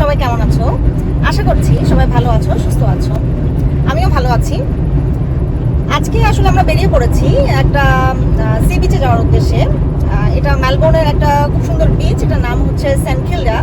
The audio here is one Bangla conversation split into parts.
সবাই কেমন আছো? আশা করছি সবাই ভালো আছো, সুস্থ আছো। আমিও ভালো আছি। আজকে আসলে আমরা বেরিয়ে পড়েছি একটা সি বিচে যাওয়ার উদ্দেশ্যে। এটা মেলবোর্নের একটা খুব সুন্দর বিচ এটার নাম হচ্ছে সেন্টখিলডা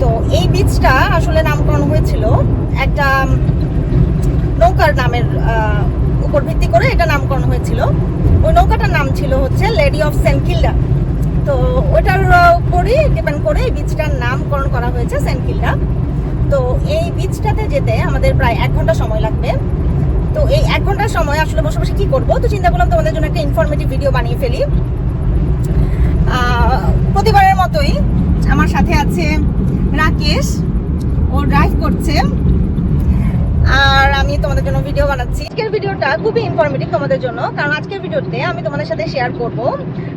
তো এই বিচটা আসলে নামকরণ হয়েছিল একটা নৌকার নামের উপর ভিত্তি করে এটা নামকরণ হয়েছিল। ওই নৌকাটার নাম ছিল হচ্ছে লেডি অফ সেন্টকিল্ডা তো ওটার উপরই ডিপেন্ড করে এই বিচটার নামকরণ করা হয়েছে সেন্ট সেন্টকিল্ডা তো এই বিচটাতে যেতে আমাদের প্রায় এক ঘণ্টা সময় লাগবে। তো এই এক ঘণ্টার সময় আসলে বসে বসে কী করব? তো চিন্তা করলাম তোমাদের জন্য একটা ইনফরমেটিভ ভিডিও বানিয়ে ফেলি। প্রতিবারের মতোই আমার সাথে আছে রাকেশ। ও ড্রাইভ করছে। আর আমি তোমাদের জন্য ভিডিও বানাচ্ছি। আজকের ভিডিওটা খুবই ইনফরমেটিভ তোমাদের জন্য, কারণ আজকের ভিডিওতে আমি তোমাদের সাথে শেয়ার করব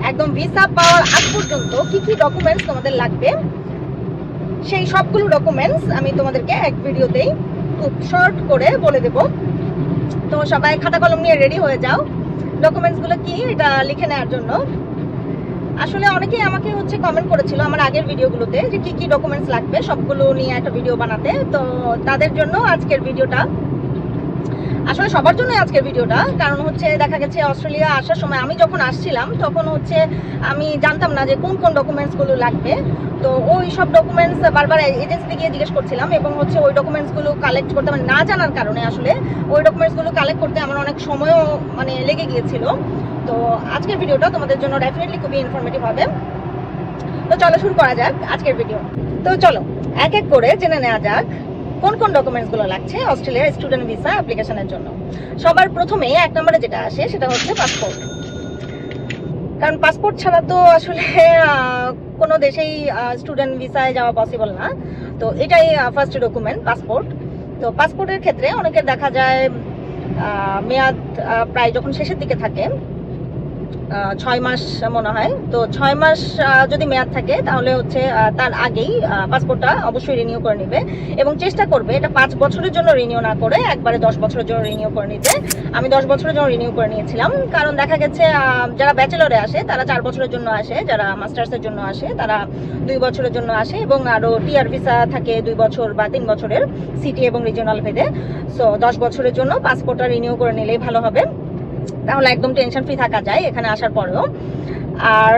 একদম ভিসা পাওয়ার আগ পর্যন্ত কি কি ডকুমেন্টস তোমাদের লাগবে। সেই সবগুলো ডকুমেন্টস আমি তোমাদেরকে এক ভিডিওতেই খুব শর্ট করে বলে দেব। তো সবাই খাতা কলম নিয়ে রেডি হয়ে যাও। ডকুমেন্টসগুলো কি, এটা লিখে নেওয়ার জন্য। আসলে অনেকেই আমাকে হচ্ছে কমেন্ট করেছিল আমার আগের ভিডিওগুলোতে যে কি কি ডকুমেন্টস লাগবে, সবগুলো নিয়ে একটা ভিডিও বানাতে। তো তাদের জন্য আজকের ভিডিওটা। আসলে সবার জন্য আজকের ভিডিওটা, কারণ হচ্ছে দেখা গেছে অস্ট্রেলিয়া আসার সময় আমি যখন আসছিলাম, তখন হচ্ছে আমি জানতাম না যে কোন কোন ডকুমেন্টসগুলো লাগবে। তো ওই সব ডকুমেন্টস বারবার এজেন্সিতে গিয়ে জিজ্ঞেস করছিলাম এবং হচ্ছে ওই ডকুমেন্টসগুলো কালেক্ট করতে মানে না জানার কারণে আসলে, ওই ডকুমেন্টসগুলো কালেক্ট করতে আমার অনেক সময়ও মানে লেগে গিয়েছিল। তো আজকের ভিডিওটা তোমাদের জন্য ডেফিনেটলি খুবই ইনফরমেটিভ হবে। তো চলো শুরু করা যাক আজকের ভিডিও তো চলো, এক এক করে জেনে নেওয়া যাক কোন কোন ডকুমেন্টসগুলো লাগছে অস্ট্রেলিয়ার স্টুডেন্ট ভিসা অ্যাপ্লিকেশনের জন্য। সবার প্রথমে এক নম্বরে যেটা আসে সেটা হচ্ছে পাসপোর্ট কারণ পাসপোর্ট ছাড়া তো আসলে কোনো দেশেই স্টুডেন্ট ভিসায় যাওয়া পসিবল না। তো এটাই ফার্স্ট ডকুমেন্ট পাসপোর্ট তো পাসপোর্টের ক্ষেত্রে অনেকের দেখা যায় মেয়াদ প্রায় যখন শেষের দিকে থাকে ছয় মাস মনে হয়। তো ছয় মাস যদি মেয়াদ থাকে, তাহলে হচ্ছে তার আগেই পাসপোর্টটা অবশ্যই রিনিউ করে নেবে এবং চেষ্টা করবে এটা পাঁচ বছরের জন্য রিনিউ না করে, একবারে দশ বছরের জন্য রিনিউ করে নিতে। আমি দশ বছরের জন্য রিনিউ করে নিয়েছিলাম। কারণ দেখা গেছে যারা ব্যাচেলরে আসে, তারা চার বছরের জন্য আসে, যারা মাস্টার্সের জন্য আসে, তারা দুই বছরের জন্য আসে এবং আরও টিআর ভিসা থাকে দুই বছর বা তিন বছরের সিটি এবং রিজিওনাল ভেদে। সো দশ বছরের জন্য পাসপোর্টটা রিনিউ করে নিলেই ভালো হবে। তাহলে একদম টেনশন ফ্রি থাকা যায় এখানে আসার পরেও। আর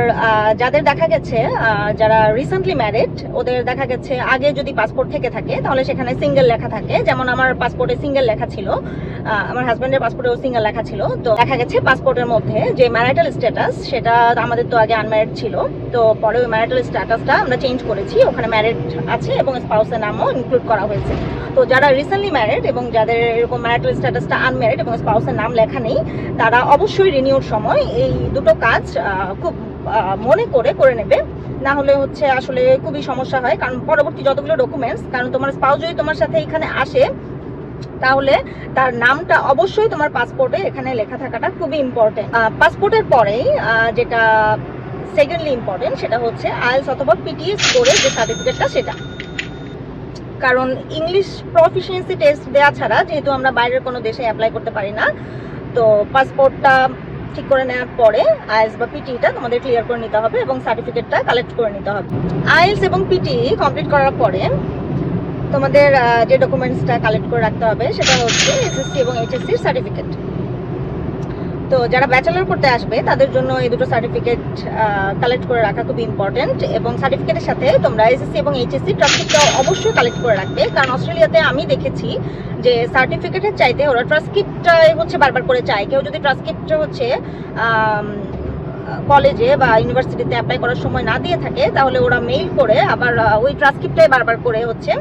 যাদের দেখা গেছে যারা রিসেন্টলি ম্যারিড ওদের দেখা গেছে আগে যদি পাসপোর্ট থেকে থাকে, তাহলে সেখানে সিঙ্গেল লেখা থাকে। যেমন আমার পাসপোর্টে সিঙ্গেল লেখা ছিল আমার হাজব্যান্ডের পাসপোর্টেও সিঙ্গেল লেখা ছিল। তো দেখা গেছে পাসপোর্টের মধ্যে যে ম্যারিটাল স্ট্যাটাস সেটা আমাদের তো আগে আনম্যারিড ছিল। তো পরে ওই ম্যারিটাল স্ট্যাটাসটা আমরা চেঞ্জ করেছি। ওখানে ম্যারিড আছে এবং স্পাউসের নামও ইনক্লুড করা হয়েছে। তো যারা রিসেন্টলি ম্যারিড এবং যাদের এরকম ম্যারিটাল স্ট্যাটাসটা আনম্যারিড এবং স্পাউসের নাম লেখা নেই, তারা অবশ্যই রিনিউর সময় এই দুটো কাজ খুব মনে করে করে নেবে। না হলে হচ্ছে আসলে খুবই সমস্যা হয়। কারণ পরবর্তী যতগুলো ডকুমেন্টস কারণ তোমার স্পাউস যদি তোমার সাথে এখানে আসে, তাহলে তার নামটা অবশ্যই তোমার পাসপোর্টে এখানে লেখা থাকাটা খুবই ইম্পর্টেন্ট পাসপোর্টের পরেই যেটা সেকেন্ডলি ইম্পর্টেন্ট সেটা হচ্ছে আইএলস অথবা পিটিএস করে যে সার্টিফিকেটটা সেটা। কারণ ইংলিশ প্রফিসিয়েন্সি টেস্ট দেওয়া ছাড়া, যেহেতু আমরা বাইরের কোনো দেশে অ্যাপ্লাই করতে পারি না, তো পাসপোর্টটা ঠিক করে নেওয়ার পরে আইএলস বা পিটিটা তোমাদের ক্লিয়ার করে নিতে হবে এবং সার্টিফিকেটটা কালেক্ট করে নিতে হবে। আইএলস এবং পিটি কমপ্লিট করার পরে তোমাদের যে ডকুমেন্টসটা কালেক্ট করে রাখতে হবে সেটা হচ্ছে এসএসসি এবং এইচএসসির সার্টিফিকেট তো যারা ব্যাচেলর করতে আসবে, তাদের জন্য এই দুটো সার্টিফিকেট কালেক্ট করে রাখা খুব ইম্পর্টেন্ট এবং সার্টিফিকেটের সাথে তোমরা এসএসসি এবং এইচএসসি ট্রান্সক্রিপ্টটা অবশ্যই কালেক্ট করে রাখবে। কারণ অস্ট্রেলিয়াতে আমি দেখেছি যে সার্টিফিকেটের চাইতে ওরা ট্রান্সক্রিপ্টটাই হচ্ছে বারবার করে চায়। কেউ যদি ট্রান্সক্রিপ্ট হচ্ছে কলেজে বা ইউনিভার্সিটিতে অ্যাপ্লাই করার সময় না দিয়ে থাকে, তাহলে ওরা মেইল করে আবার ওই ট্রান্সক্রিপ্টটাই বারবার করে হচ্ছে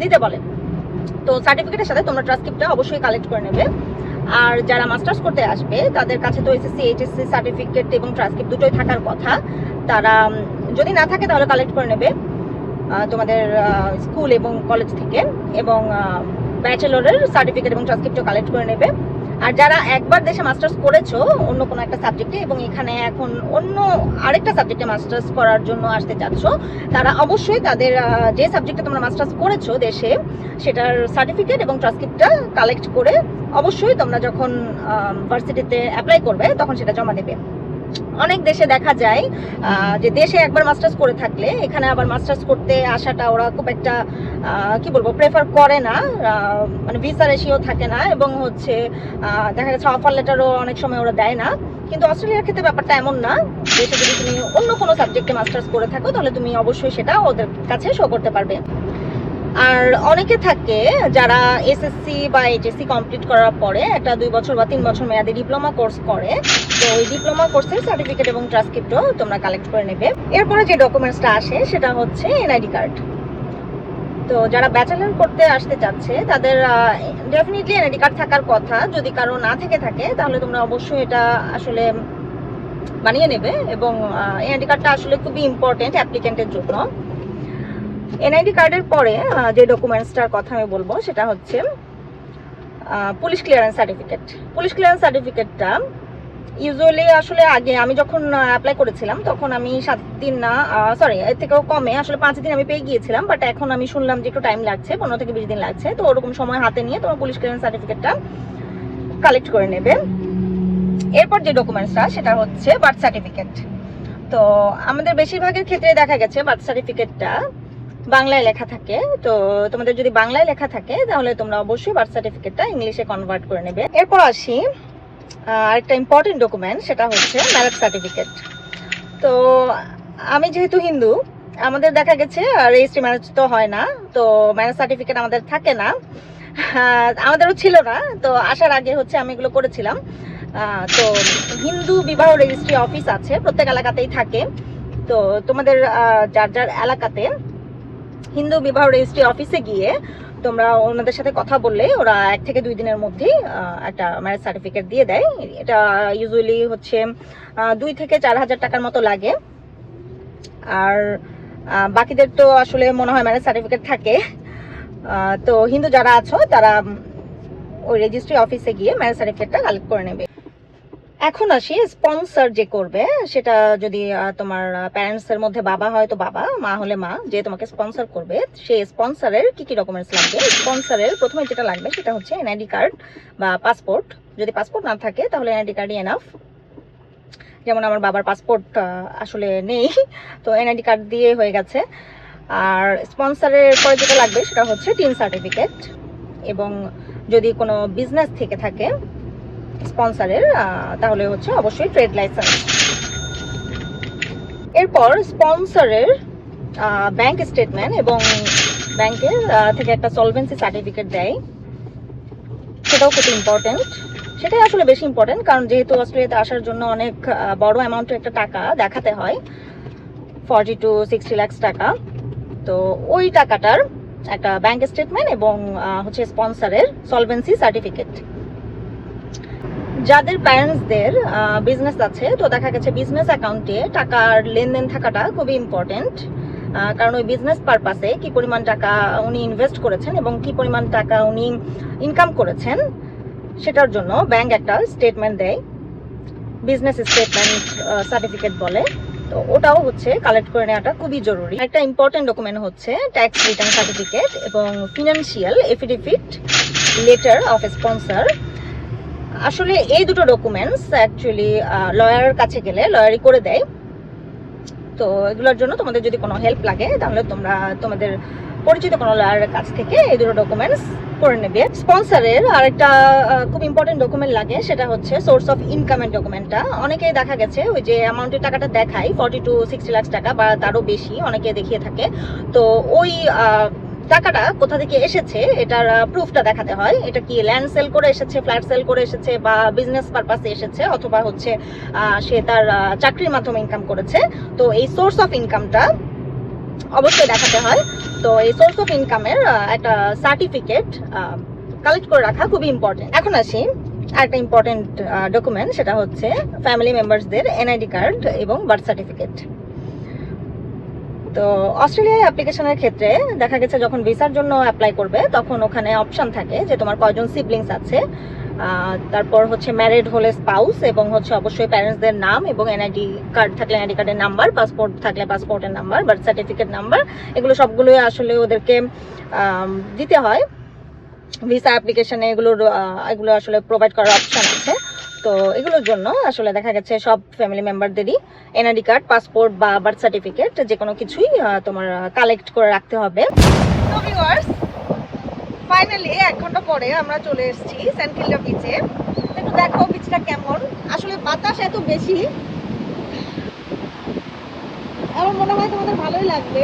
দিতে বলে। তো সার্টিফিকেটের সাথে তোমরা ট্রান্সক্রিপ্টটা অবশ্যই কালেক্ট করে নেবে। আর যারা মাস্টার্স করতে আসবে, তাদের কাছে তো এসএসসি এইচএসসি সার্টিফিকেট এবং ট্রান্সক্রিপ্ট দুটোই থাকার কথা। তারা যদি না থাকে তাহলে কালেক্ট করে নেবে তোমাদের স্কুল এবং কলেজ থেকে এবং ব্যাচেলরের সার্টিফিকেট এবং ট্রান্সক্রিপ্টও কালেক্ট করে নেবে। আর যারা একবার দেশে মাস্টার্স করেছ, অন্য কোনো একটা সাবজেক্টে এবং এখানে এখন অন্য আরেকটা সাবজেক্টে মাস্টার্স করার জন্য আসতে চাচ্ছ, তারা অবশ্যই তাদের যে সাবজেক্টে তোমরা মাস্টার্স করেছ দেশে, সেটার সার্টিফিকেট এবং ট্রান্সক্রিপ্টটা কালেক্ট করে অবশ্যই তোমরা যখন ভার্সিটিতে অ্যাপ্লাই করবে, তখন সেটা জমা দেবে। অনেক দেশে দেখা যায় যে দেশে একবার মাস্টার্স করে থাকলে, এখানে আবার মাস্টার্স করতে আসাটা ওরা খুব একটা কি বলব প্রেফার করে না মানে ভিসা রেশিও থাকে না এবং হচ্ছে দেখা যাচ্ছে অফার লেটারও অনেক সময় ওরা দেয় না। কিন্তু অস্ট্রেলিয়ার ক্ষেত্রে ব্যাপারটা এমন না, দেশে যদি তুমি অন্য কোনো সাবজেক্টে মাস্টার্স করে থাকো, তাহলে তুমি অবশ্যই সেটা ওদের কাছে শো করতে পারবে। আর অনেকে থাকে যারা এসএসসি বা এইচএসসি কমপ্লিট করার পরে একটা দুই বছর বা তিন বছর মেয়াদে ডিপ্লোমা কোর্স করে। তো ওই ডিপ্লোমা কোর্সের সার্টিফিকেট এবং ট্রান্সক্রিপ্টও তোমরা কালেক্ট করে নেবে। এরপরে যে ডকুমেন্টসটা আসে, সেটা হচ্ছে এনআইডি কার্ড তো যারা ব্যাচেলর করতে আসতে চাচ্ছে, তাদের ডেফিনেটলি এনআইডি কার্ড থাকার কথা। যদি কারও না থেকে থাকে, তাহলে তোমরা অবশ্যই এটা আসলে বানিয়ে নেবে এবং এনআইডি কার্ডটা আসলে খুবই ইম্পর্টেন্ট অ্যাপ্লিকেন্টের জন্য। এনআইডি কার্ডের পরে যে ডকুমেন্টসটার কথা আমি বলব, সেটা হচ্ছে police clearance certificate police clearance সার্টিফিকেটটা ইউজুয়ালি আসলে আগে আমি যখন অ্যাপ্লাই করেছিলাম, তখন আমি সাত দিন না সরি এর থেকেও কমে, আসলে পাঁচ দিন আমি পেয়ে গিয়েছিলাম বাট এখন আমি শুনলাম যে একটু টাইম লাগছে, পনেরো থেকে বিশ দিন লাগছে, তো ওরকম সময় হাতে নিয়ে তোমার পুলিশ ক্লিয়ারেন্স সার্টিফিকেটটা কালেক্ট করে নেবে। এরপর যে ডকুমেন্টসটা সেটা হচ্ছে বার্থ সার্টিফিকেট তো আমাদের বেশিরভাগের ক্ষেত্রে দেখা গেছে বার্থ সার্টিফিকেটটা বাংলায় লেখা থাকে, তো তোমাদের যদি বাংলায় লেখা থাকে, তাহলে তোমরা অবশ্যই বার্থ সার্টিফিকেটটা ইংলিশে কনভার্ট করে নেবে। এরপর আসি আরেকটা ইম্পর্টেন্ট ডকুমেন্ট সেটা হচ্ছে ম্যারেজ সার্টিফিকেট তো আমি যেহেতু হিন্দু, আমাদের দেখা গেছে রেজিস্ট্রি ম্যারেজ তো হয় না, তো ম্যারেজ সার্টিফিকেট আমাদের থাকে না। আমাদেরও ছিল না, তো আসার আগে হচ্ছে আমি এগুলো করেছিলাম। তো হিন্দু বিবাহ রেজিস্ট্রি অফিস আছে, প্রত্যেক এলাকাতেই থাকে। তো তোমাদের যার যার এলাকাতে হিন্দু বিবাহ রেজিস্ট্রি অফিসে গিয়ে তোমরা ওনাদের সাথে কথা বললে, ওরা এক থেকে দুই দিনের মধ্যেই একটা ম্যারেজ সার্টিফিকেট দিয়ে দেয়। এটা ইউজুয়ালি হচ্ছে দুই থেকে চার হাজার টাকার মতো লাগে। আর বাকিদের তো আসলে মনে হয় ম্যারেজ সার্টিফিকেট থাকে। তো হিন্দু যারা আছো, তারা ওই রেজিস্ট্রি অফিসে গিয়ে ম্যারেজ সার্টিফিকেটটা কালেক্ট করে নেবে। এখন আসি স্পন্সর যে করবে, সেটা যদি তোমার প্যারেন্টস এর মধ্যে বাবা হয় তো বাবা, মা হলে মা, যে তোমাকে স্পন্সর করবে, সে স্পন্সরের কি কি ডকুমেন্টস লাগবে? স্পন্সরের প্রথমে যেটা লাগবে সেটা হচ্ছে এনআইডি কার্ড বা পাসপোর্ট যদি পাসপোর্ট না থাকে, তাহলে এনআইডি কার্ডই এনাফ যেমন আমার বাবার পাসপোর্ট আসলে নেই, তো এনআইডি কার্ড দিয়ে হয়ে গেছে। আর স্পন্সরের পরে যেটা লাগবে সেটা হচ্ছে টিন সার্টিফিকেট এবং যদি কোনো বিজনেস থেকে থাকে স্পন্সরের তাহলে হচ্ছে অবশ্যই ট্রেড লাইসেন্স। এরপর স্পন্সরের ব্যাংক স্টেটমেন্ট এবং ব্যাংকের থেকে একটা সলভেন্সি সার্টিফিকেট দেয়। সেটাও খুব ইম্পর্টেন্ট সেটাই আসলে বেশি ইম্পর্টেন্ট কারণ যেহেতু অস্ট্রেলিয়াতে আসার জন্য অনেক বড় অ্যামাউন্টের একটা টাকা দেখাতে হয়। ফর্টি টু সিক্সটি ল্যাক্স টাকা। তো ওই টাকাটার একটা ব্যাংক স্টেটমেন্ট এবং হচ্ছে স্পন্সরের সলভেন্সি সার্টিফিকেট যাদের প্যারেন্টসদের বিজনেস আছে, তো দেখা গেছে বিজনেস অ্যাকাউন্টে টাকার লেনদেন থাকাটা খুবই ইম্পর্টেন্ট কারণ ওই বিজনেস পারপাসে কি পরিমাণ টাকা উনি ইনভেস্ট করেছেন এবং কি পরিমাণ টাকা উনি ইনকাম করেছেন, সেটার জন্য ব্যাংক একটা স্টেটমেন্ট দেয় বিজনেস স্টেটমেন্ট সার্টিফিকেট বলে। তো ওটাও হচ্ছে কালেক্ট করে নেওয়াটা খুবই জরুরি। একটা ইম্পর্টেন্ট ডকুমেন্ট হচ্ছে ট্যাক্স রিটার্ন সার্টিফিকেট এবং financial affidavit letter of sponsor আসলে এই দুটো ডকুমেন্টস অ্যাকচুয়ালি লয়ারের কাছে গেলে লয়ারই করে দেয়। তো এগুলোর জন্য তোমাদের যদি কোনো হেল্প লাগে, তাহলে তোমরা তোমাদের পরিচিত কোনো লয়ারের কাছ থেকে এই দুটো ডকুমেন্টস করে নেবে। স্পন্সরের আরেকটা খুব ইম্পর্টেন্ট ডকুমেন্ট লাগে, সেটা হচ্ছে সোর্স অফ ইনকামের ডকুমেন্টটা অনেকেই দেখা গেছে ওই যে অ্যামাউন্টের টাকাটা দেখায় ফর্টি টু সিক্সটি লাখ টাকা, বা তারও বেশি অনেকে দেখিয়ে থাকে। তো ওই টাকাটা কোথা থেকে এসেছে, এটার প্রুফটা দেখাতে হয়। এটা কি ল্যান্ড সেল করে এসেছে ফ্ল্যাট সেল করে এসেছে, বা বিজনেস পারপাসে এসেছে, অথবা হচ্ছে সে তার চাকরির মাধ্যমে ইনকাম করেছে। তো এই সোর্স অফ ইনকামটা অবশ্যই দেখাতে হয়। তো এই সোর্স অফ ইনকামের একটা সার্টিফিকেট কালেক্ট করে রাখা খুবই ইম্পর্টেন্ট এখন আসি একটা ইম্পর্টেন্ট ডকুমেন্ট সেটা হচ্ছে ফ্যামিলি মেম্বার্সদের এনআইডি কার্ড এবং বার্থ সার্টিফিকেট তো অস্ট্রেলিয়ায় অ্যাপ্লিকেশনের ক্ষেত্রে দেখা গেছে যখন ভিসার জন্য অ্যাপ্লাই করবে, তখন ওখানে অপশন থাকে যে তোমার কয়জন সিবলিংস আছে। তারপর হচ্ছে ম্যারিড হলে স্পাউস এবং হচ্ছে অবশ্যই প্যারেন্টসদের নাম এবং এনআইডি কার্ড থাকলে এনআইডি কার্ডের নাম্বার পাসপোর্ট থাকলে পাসপোর্টের নাম্বার বার্থ সার্টিফিকেট নাম্বার এগুলো সবগুলোই আসলে ওদেরকে দিতে হয়। ভিসা অ্যাপ্লিকেশনে এগুলোর এগুলো আসলে প্রোভাইড করার অপশন আছে। তো এগুলোর জন্য আসলে দেখা গেছে সব ফ্যামিলি মেম্বারদেরই এনআইডি কার্ড পাসপোর্ট বা বার্থ সার্টিফিকেট যে কোনো কিছুই তোমার কালেক্ট করে রাখতে হবে। তো ভিউয়ার্স ফাইনালি এক ঘণ্টা পরে আমরা চলে এসেছি সেন্ট কিল্ডা বিচে একটু দেখো বিচটা কেমন। আসলে বাতাস এত বেশি। আমার মনে হয় তোমাদের ভালোই লাগবে।